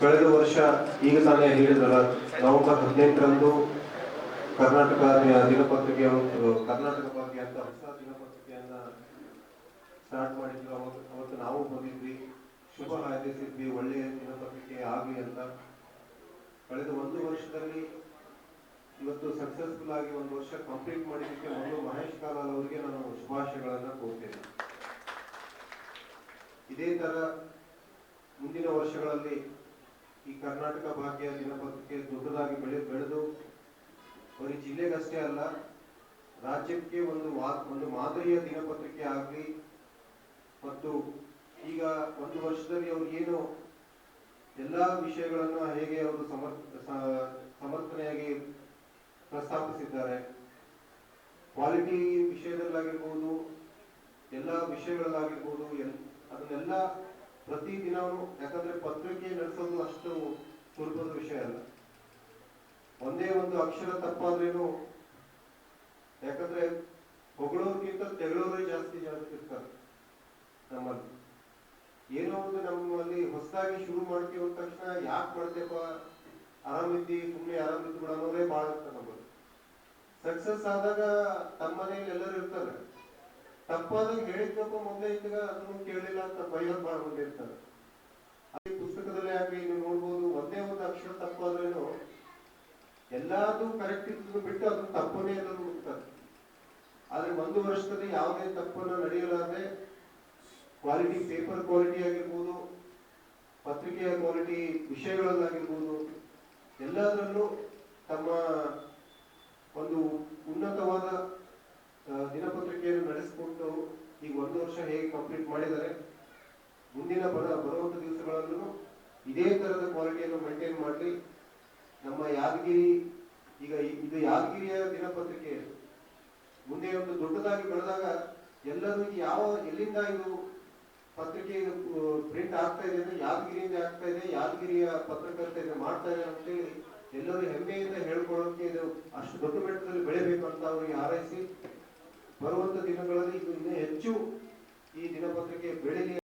ಕಳೆದ ವರ್ಷ ಈಗ ತಾನೇ ಹೇಳಿದ್ರಲ್ಲ ನವೆಂಬರ್ ಹದಿನೆಂಟರಂದು ಕರ್ನಾಟಕ ದಿನಪತ್ರಿಕೆ ಕರ್ನಾಟಕ ಬಗ್ಗೆ ಅಂತ ಹೊಸ ದಿನಪತ್ರಿಕೆಯನ್ನ ಸ್ಟಾರ್ಟ್ ಮಾಡಿದ್ರು ಅವತ್ತು ಅವತ್ತು ನಾವು ಬಂದಿದ್ವಿ. ಶುಭ ಹಾರೈಸಿದ್ವಿ. ಒಳ್ಳೆಯ ದಿನಪತ್ರಿಕೆ ಆಗಲಿ ಅಂತ. ಕಳೆದ ಒಂದು ವರ್ಷದಲ್ಲಿ ಇವತ್ತು ಸಕ್ಸಸ್ಫುಲ್ ಆಗಿ ಒಂದು ವರ್ಷ ಕಂಪ್ಲೀಟ್ ಮಾಡಿದ್ದಕ್ಕೆ ಮೊದಲು ಮಹೇಶ್ ಕಾಲಾಲ್ ಅವರಿಗೆ ನಾನು ಶುಭಾಶಯಗಳನ್ನ ಕೊಡ್ತೇನೆ ಇದೇ ತರ ಮುಂದಿನ ವರ್ಷಗಳಲ್ಲಿ ಈ ಕರ್ನಾಟಕ ಭಾಗ್ಯ ದಿನಪತ್ರಿಕೆ ದೊಡ್ಡದಾಗಿ ಬೆಳೆ ಬೆಳೆದು ಬರೀ ಜಿಲ್ಲೆಗಷ್ಟೇ ಅಲ್ಲ, ರಾಜ್ಯಕ್ಕೆ ಒಂದು ಒಂದು ಮಾದರಿಯ ದಿನಪತ್ರಿಕೆ ಆಗಲಿ ಮತ್ತು ಈಗ ಒಂದು ವರ್ಷದಲ್ಲಿ ಅವ್ರು ಏನು ಎಲ್ಲಾ ವಿಷಯಗಳನ್ನು ಹೇಗೆ ಅವರು ಸಮರ್ಥನೆಯಾಗಿ ಪ್ರಸ್ತಾಪಿಸಿದ್ದಾರೆ. ಕ್ವಾಲಿಟಿ ವಿಷಯದಲ್ಲಾಗಿರ್ಬೋದು, ಎಲ್ಲ ವಿಷಯಗಳಲ್ಲಾಗಿರ್ಬೋದು ಅದನ್ನೆಲ್ಲ ಪ್ರತಿ ದಿನವೂ, ಯಾಕಂದ್ರೆ ಪತ್ರಿಕೆ ನಡೆಸೋದು ಅಷ್ಟು ಸುಲಭದ ವಿಷಯ ಅಲ್ಲ. ಒಂದೇ ಒಂದು ಅಕ್ಷರ ತಪ್ಪಾದ್ರೇನು, ಯಾಕಂದ್ರೆ ಹೊಗಳೋರ್ಗಿಂತ ತೆಗಳೋರೇ ಜಾಸ್ತಿ ಜಾಸ್ತಿ ಇರ್ತಾರೆ ನಮ್ಮಲ್ಲಿ. ಏನೋ ಒಂದು ನಮ್ಮಲ್ಲಿ ಹೊಸದಾಗಿ ಶುರು ಮಾಡ್ತೀವಿ ಅಂದ ತಕ್ಷಣ ಯಾಕೆ ಮಾಡ್ತೇವ ಆರಾಮಿದ್ದಿ ಸುಮ್ಮನೆ ಆರಾಮಿದ್ದು ಬಿಡೋದೇ ಬಾಳ ಇರ್ತಾರೆ ನಮ್ಮಲ್ಲಿ. ಸಕ್ಸಸ್ ಆದಾಗ ತಮ್ಮನೇಲಿ ಎಲ್ಲರೂ ಇರ್ತಾರೆ. ತಪ್ಪಾದಾಗ ಹೇಳಿದ್ನಪ್ಪ ಮೊದಲೇ ಇದ್ದಾಗ ಅದನ್ನು ಕೇಳಲಿಲ್ಲ ಅಂತ ಬೈಯೋದು ಮಾಡ್ಕೊಂಡಿರ್ತಾರೆ ಮಂದಿ ಇರ್ತಾರೆ ಪುಸ್ತಕದಲ್ಲಿ ಆಗ್ಲಿ ನೀವು ನೋಡ್ಬೋದು, ಒಂದೇ ಒಂದು ಅಕ್ಷರ ತಪ್ಪಾದ್ರೇನು ಎಲ್ಲಾದು ಕರೆಕ್ಟ್ ಇದ್ದು ಬಿಟ್ಟು ಅದು ತಪ್ಪನೇ ಅನ್ನೋದು ಹುಡುಕ್ತಾರೆ ಆದ್ರೆ ಒಂದು ವರ್ಷದಲ್ಲಿ ಯಾವುದೇ ತಪ್ಪನ್ನ ನಡೆಯಲಾರದೆ ಕ್ವಾಲಿಟಿ ಪೇಪರ್ ಕ್ವಾಲಿಟಿ ಆಗಿರ್ಬೋದು, ಪತ್ರಿಕೆಯ ಕ್ವಾಲಿಟಿ ವಿಷಯಗಳಲ್ಲಾಗಿರ್ಬೋದು, ಎಲ್ಲದರಲ್ಲೂ ತಮ್ಮ ಒಂದು ಉನ್ನತವಾದ ಆ, ದಿನಪತ್ರಿಕೆಯನ್ನು ನಡೆಸಿಕೊಂಡು ಈಗ ಒಂದು ವರ್ಷ ಹೇಗೆ ಕಂಪ್ಲೀಟ್ ಮಾಡಿದ್ದಾರೆ? ಮುಂದಿನ ಬರ ಬರುವಂಥ ದಿವಸಗಳಲ್ಲೂ ಇದೇ ತರದ ಕ್ವಾಲಿಟಿಯನ್ನು ಮೇಂಟೈನ್ ಮಾಡಲಿ. ನಮ್ಮ ಯಾದಗಿರಿ, ಈಗ ಇದು ಯಾದಗಿರಿಯ ದಿನಪತ್ರಿಕೆ. ಮುಂದೆ ಒಂದು ದೊಡ್ಡದಾಗಿ ಬೆಳೆದಾಗ ಎಲ್ಲರೂ ಯಾವ, ಎಲ್ಲಿಂದ ಇದು ಪತ್ರಿಕೆ ಪ್ರಿಂಟ್ ಆಗ್ತಾ ಇದೆ ಅಂದ್ರೆ ಯಾದಗಿರಿಯಿಂದ ಆಗ್ತಾ ಇದೆ, ಯಾದಗಿರಿಯ ಪತ್ರಕರ್ತ ಇದೆ ಮಾಡ್ತಾ ಇದೆ ಅಂತೇಳಿ ಎಲ್ಲರೂ ಹೆಮ್ಮೆಯಿಂದ ಹೇಳ್ಕೊಳ್ಳೋಕೆ ಇದು ಅಷ್ಟು ದೊಡ್ಡ ಮಟ್ಟದಲ್ಲಿ ಬೆಳೆಬೇಕು ಅಂತ ಅವರಿಗೆ ಹಾರೈಸಿ, ಬರುವಂತ ದಿನಗಳಲ್ಲಿ ಇದು ಇನ್ನೂ ಹೆಚ್ಚು ಈ ದಿನಪತ್ರಿಕೆ ಬೆಳೆಯಲಿ